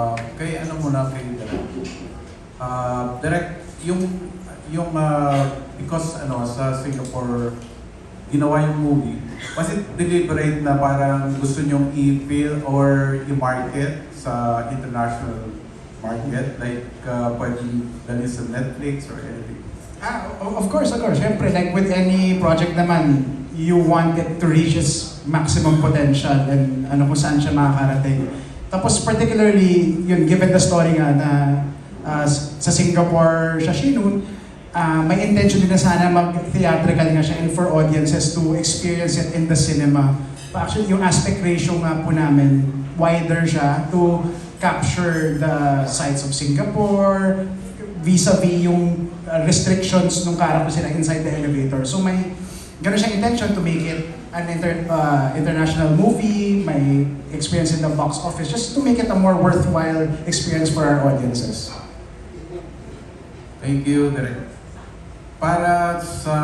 Uh, kay ano muna kay Direk. Uh, Direk, yung yung uh, because ano sa Singapore ginawa yung movie, was it deliberate na parang gusto nyong i-feel or i-market sa international market? Like, uh, pwedeng dalhin sa Netflix or anything? Ah, of course, of course. Siyempre, like with any project naman, you want it to reach its maximum potential and ano kung saan siya makakarating. Tapos particularly, yun, given the story nga na s- sa Singapore siya sinun, ah, may intention din na sana mag-theatrical nga siya and for audiences to experience it in the cinema. But actually, yung aspect ratio nga po namin, wider siya to capture the sights of Singapore, vis-a-vis yung uh, restrictions nung character sila inside the elevator. So may gano'n siyang intention to make it an inter, uh, international movie, may experience in the box office, just to make it a more worthwhile experience for our audiences. Thank you, Direk. Para sa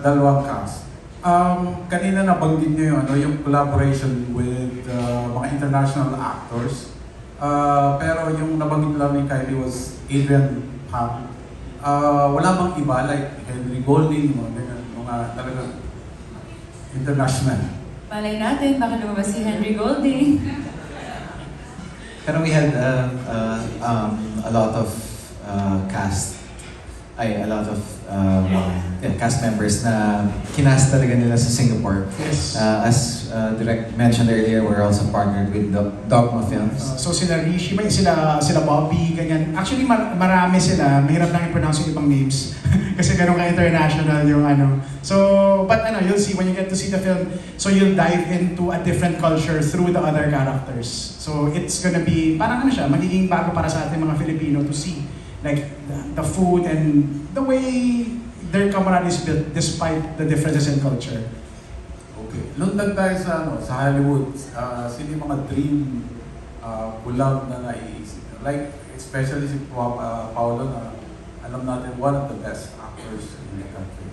dalawang cast, um, kanina nabanggit niyo yung, ano, yung collaboration with uh, mga international actors. Uh, pero yung nabanggit lang ni Kylie was Adrian Pam. Uh, wala bang iba like Henry Golding, mga, ganyan, mga talagang international? Malay natin, baka lumabas si Henry Golding. Pero we had uh, uh, um, a lot of uh, cast, ay, a lot of um, yeah, cast members na kinast talaga nila sa Singapore. Yes. Uh, as uh, Direct mentioned earlier, we're also partnered with Do- Dogma Films. Uh, so sila Rishi, may sila, sila Bobby, ganyan. Actually, mar- marami sila. Mahirap lang i-pronounce yung ibang names. Kasi ganun ka-international yung ano. So, but ano, you'll see when you get to see the film, so you'll dive into a different culture through the other characters. So, it's gonna be, parang ano siya, magiging bago para sa ating mga Filipino to see. Like, the, the food and the way their camaraderie is built despite the differences in culture. Okay. Lundag tayo sa, ano, sa Hollywood. Uh, sino yung mga dream uh, collab na naiisip? Like, especially si Pa- uh, Paolo na alam natin one of the best actors in the country.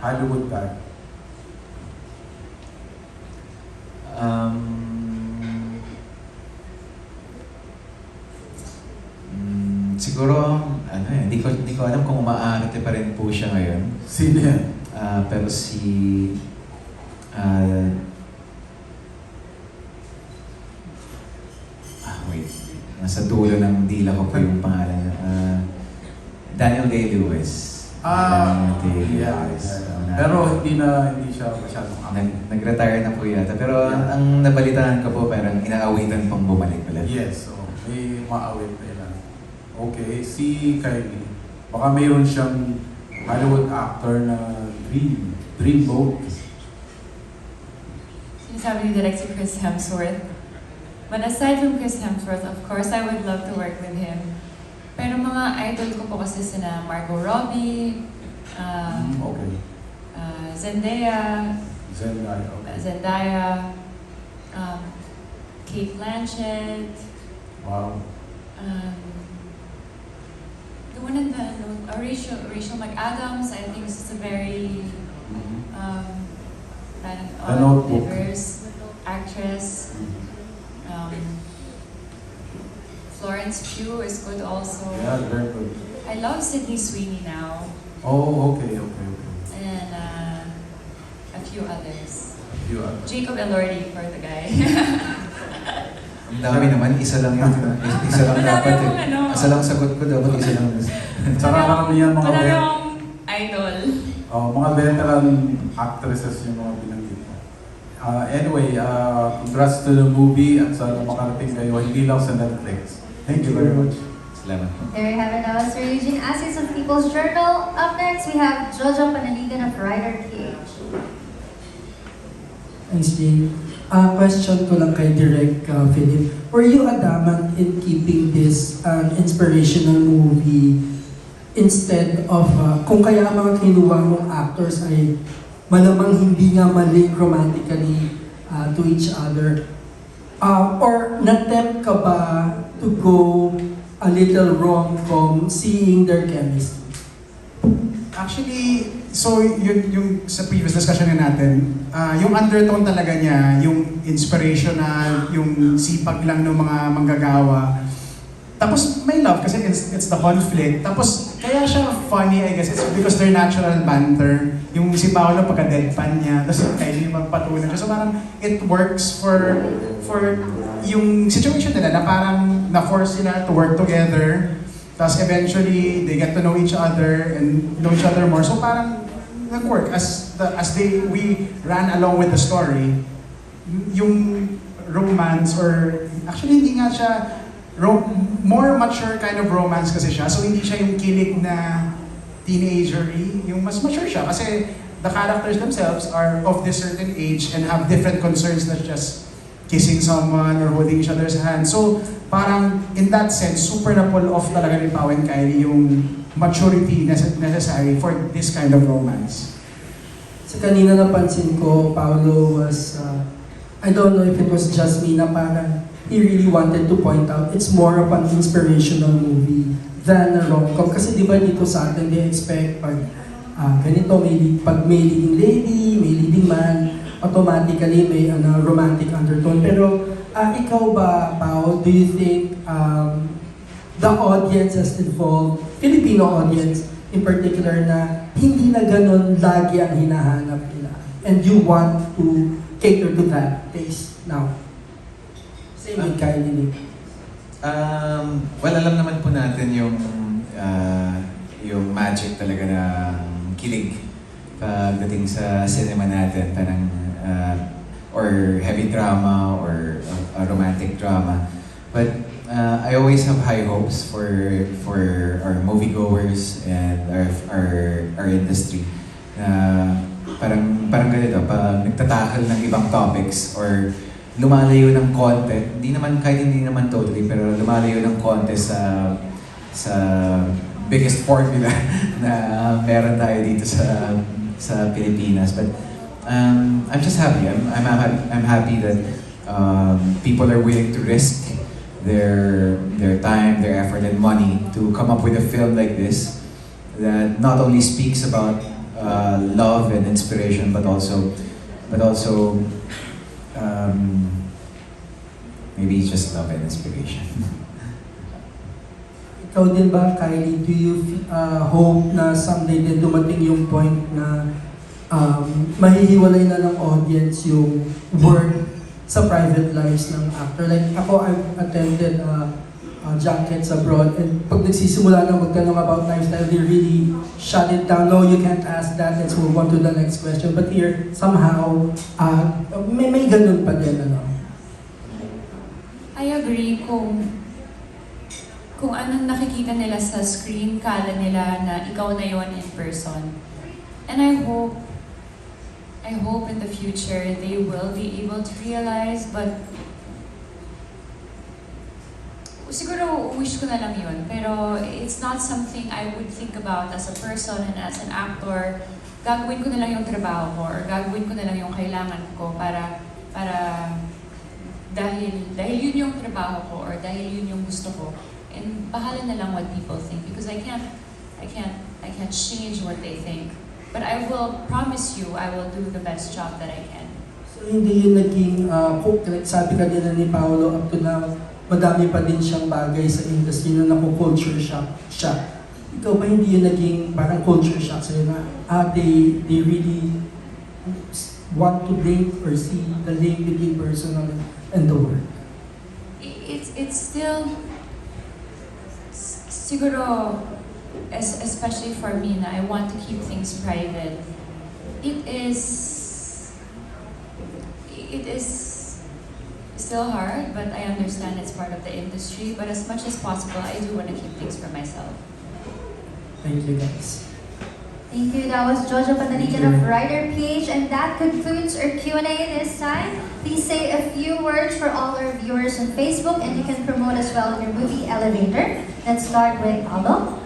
Hollywood guy. Um, mm, siguro, ano eh, hindi ko, hindi ko alam kung umaarte pa rin po siya ngayon. Sino yan? Ah, pero si ah ah, wait. Nasa dulo ng dila ko po yung pangalan. niya. Ah, Daniel Day-Lewis. Ah, Daniel yeah, Day-Lewis. yeah, yeah. Na- Pero hindi na, hindi siya masyadong. Nag, nag-retire na po yata. Pero ang, ang nabalitaan ko po, parang inaawitan pang bumalik ulit. Yes, so may maawit na ilan. Okay, si Kylie. Baka mayroon siyang Hollywood actor na dream. Dream boat. Sinasabi ni Direk si Chris Hemsworth. But aside from Chris Hemsworth, of course, I would love to work with him. Pero mga idol ko po kasi sina Margot Robbie, uh, Mm, okay. uh, Zendaya, Zendaya, okay. Zendaya, um, Kate Blanchett, Wow. um, one in the, ano, uh, Rachel, Rachel McAdams, I think is a very Mhm. um, The Notebook. diverse actress. Um, Florence Pugh is good also. Yeah, very good. I love Sydney Sweeney now, Oh, okay, okay, okay. and uh, a few others. You are. Jacob Elordi for the guy. Ang dami naman, isa lang yun. isa lang Madami dapat akong eh. ano. Isa lang sagot ko, dapat isa lang. Tsaka karamihan mga Madami vet- akong idol. oh, mga veteran actresses yung mga binanggit mo. Uh, anyway, uh, congrats to the movie at sana makarating kayo hindi lang sa Netflix. Thank you very much. Salamat. There you have it now, Sir Eugene Assis of People's Journal. Up next, we have Jojo Panaligan of Writer PH. Thanks, Jane. Uh, question ko lang kay Direk uh, Philip. Were you adamant in keeping this an inspirational movie instead of, uh, kung kaya ang mga kinuha mong actors ay malamang hindi nga mali romantically uh, to each other, uh, or natempt ka ba to go a little wrong from seeing their chemistry? Actually, so yun yung sa previous discussion na natin, ah, yung undertone talaga niya, yung inspirational, yung sipag lang ng mga manggagawa. Tapos may love kasi it's, it's the conflict. Tapos kaya siya funny, I guess, it's because they're natural banter. Yung si Paolo pagka deadpan niya, tapos yung Kylie magpatulan siya. So parang it works for for yung situation nila na parang na-force sila to work together. Tapos eventually, they get to know each other and know each other more. So parang nag-work as the, as they we ran along with the story. Yung romance or actually hindi nga siya more mature kind of romance kasi siya. So hindi siya yung kilig na teenagery, yung mas mature siya kasi the characters themselves are of this certain age and have different concerns not just kissing someone or holding each other's hand. So, parang in that sense, super na pull off talaga ni Pao and Kylie yung maturity nece- necessary for this kind of romance. So kanina napansin ko, Paolo was, uh, I don't know if it was just me na parang he really wanted to point out it's more of an inspirational movie than a rom-com. Kasi di ba dito sa atin, they expect pag ah, ganito, may, pag may leading lady, may leading man, automatically may ano, romantic undertone. Pero ah, ikaw ba, Pao, do you think um, the audience has involved, Filipino audience in particular na hindi na ganun lagi ang hinahanap nila. And you want to cater to that taste now. Same with Kylie Nick. Um, well, alam naman po natin yung ah, yung magic talaga ng kilig pagdating sa cinema natin, parang ah, or heavy drama or a romantic drama. But uh, I always have high hopes for for our moviegoers and our our our industry. Na parang parang ganito, pag nagtatakal ng ibang topics or lumalayo ng konti, hindi naman kahit hindi naman totally, pero lumalayo ng konti sa sa biggest formula na meron tayo dito sa sa Pilipinas. But um, I'm just happy. I'm I'm happy, I'm happy that um, people are willing to risk their their time, their effort, and money to come up with a film like this that not only speaks about uh, love and inspiration, but also but also um, maybe just love and inspiration. Ikaw din ba, Kylie, do you uh, hope na someday din dumating yung point na um, mahihiwalay na ng audience yung work sa private lives ng actor? Like ako, I've attended uh, uh, junkets abroad and pag nagsisimula na magtanong about lifestyle, they really shut it down. No, you can't ask that. Let's move on to the next question. But here, somehow, uh, may, may ganun pa din, ano? I agree kung kung anong nakikita nila sa screen, kala nila na ikaw na yon in person. And I hope, I hope in the future they will be able to realize, but siguro wish ko na lang yun. Pero it's not something I would think about as a person and as an actor. Gagawin ko na lang yung trabaho ko or gagawin ko na lang yung kailangan ko para para dahil dahil yun yung trabaho ko or dahil yun yung gusto ko and bahala na lang what people think because I can't I can't I can't change what they think but I will promise you I will do the best job that I can So hindi yun naging, uh, sabi kanina ni Paolo, up to now, madami pa din siyang bagay sa industry na naku-culture shock siya. Ikaw ba hindi yun naging parang culture shock sa'yo na ah, they, they really want to link or see the link between personal and the work? It's it's still siguro es, especially for me na I want to keep things private it is it is still hard but I understand it's part of the industry but as much as possible I do want to keep things for myself Thank you guys. Thank you. That was Jojo Panaligan of Writer PH, and that concludes our Q&A this time. Please say a few words for all our viewers on Facebook, and you can promote as well your movie Elevator. Let's start with Pablo.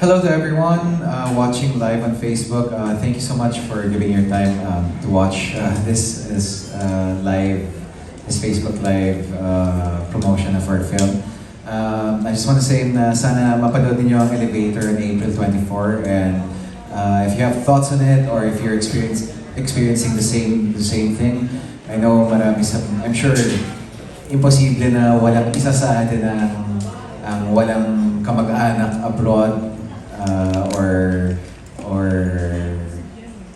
Hello to everyone uh, watching live on Facebook. Uh, thank you so much for giving your time um, to watch uh, this this uh, live, this Facebook live uh, promotion of our film. Um, I just want to say na sana mapanood niyo ang Elevator on April 24 and Uh, if you have thoughts on it or if you're experience, experiencing the same the same thing, I know marami sa, I'm sure imposible na walang isa sa atin ang, ang walang kamag-anak abroad uh, or or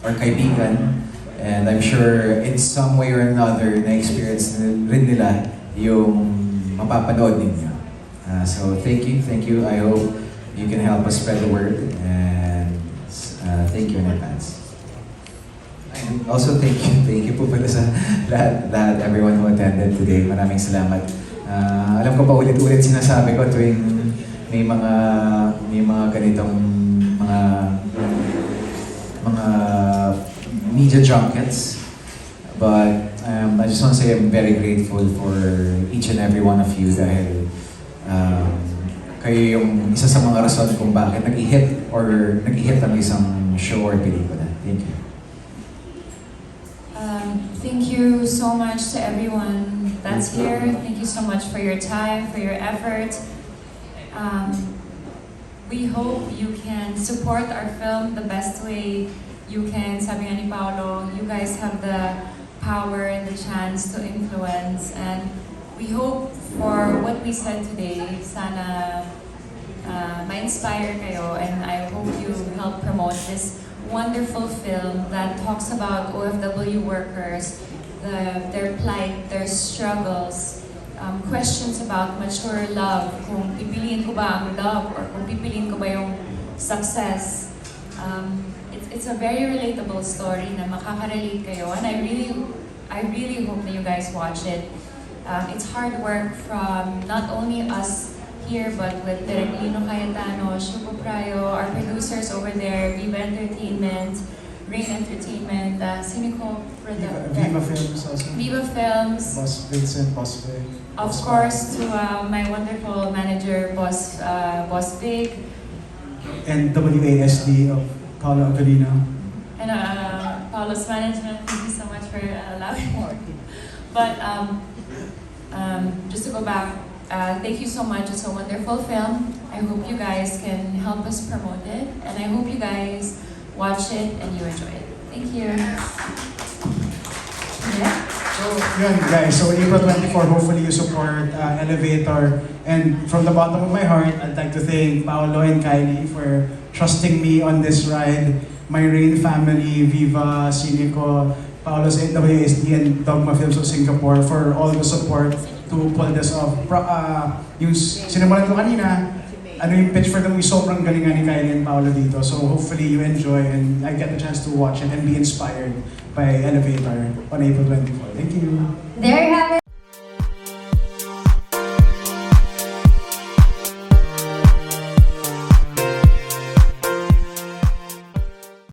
or kaibigan. And I'm sure in some way or another na-experience rin nila yung mapapanood ninyo. Uh, so thank you, thank you. I hope you can help us spread the word and uh, thank you in advance. And also thank you, thank you po pala sa lahat, lahat everyone who attended today. Maraming salamat. Uh, alam ko pa ulit-ulit sinasabi ko tuwing may mga may mga ganitong mga mga media junkets. But um, I just want to say I'm very grateful for each and every one of you dahil um, kayo yung isa sa mga rason kung bakit nag-hit or nag-hit ang isang show or pelikula. Thank you. Um, thank you so much to everyone that's here. Thank you so much for your time, for your effort. Um, we hope you can support our film the best way you can. Sabi ni Paolo, you guys have the power and the chance to influence. And we hope for what we said today, sana uh, ma-inspire kayo and I hope you help promote this wonderful film that talks about OFW workers, the, their plight, their struggles, um, questions about mature love, kung pipiliin ko ba ang love or kung pipiliin ko ba yung success. Um, it's, it's a very relatable story na makaka-relate kayo and I really, I really hope that you guys watch it. Um, it's hard work from not only us here, but with Direk Lino Cayetano, Shuko Prayo, our producers over there, Viva Entertainment, Rain Entertainment, uh, Sinico Viva, Viva Films also. Viva Films, Boss Vincent, Boss Vic. of course to uh, my wonderful manager, Boss uh, Boss Big, And WASD of Paolo Avelino. and uh, Paolo's management. Thank you so much for allowing me. But um, um, just to go back, uh, thank you so much. It's a wonderful film. I hope you guys can help us promote it, and I hope you guys watch it and you enjoy it. Thank you. So, yun guys. So, April 24, hopefully you support uh, Elevator. And from the bottom of my heart, I'd like to thank Paolo and Kylie for trusting me on this ride. My Rain family, Viva, Sinico, Paolo's NWSD, and Dogma Films of Singapore for all the support to pull this off. Pro, uh, yung sinimulan ko kanina, ano yung pitch for the movie, sobrang galingan ni Kylie and Paolo dito. So hopefully you enjoy and I get the chance to watch it and be inspired by Elevator on April 24. Thank you. There you have it.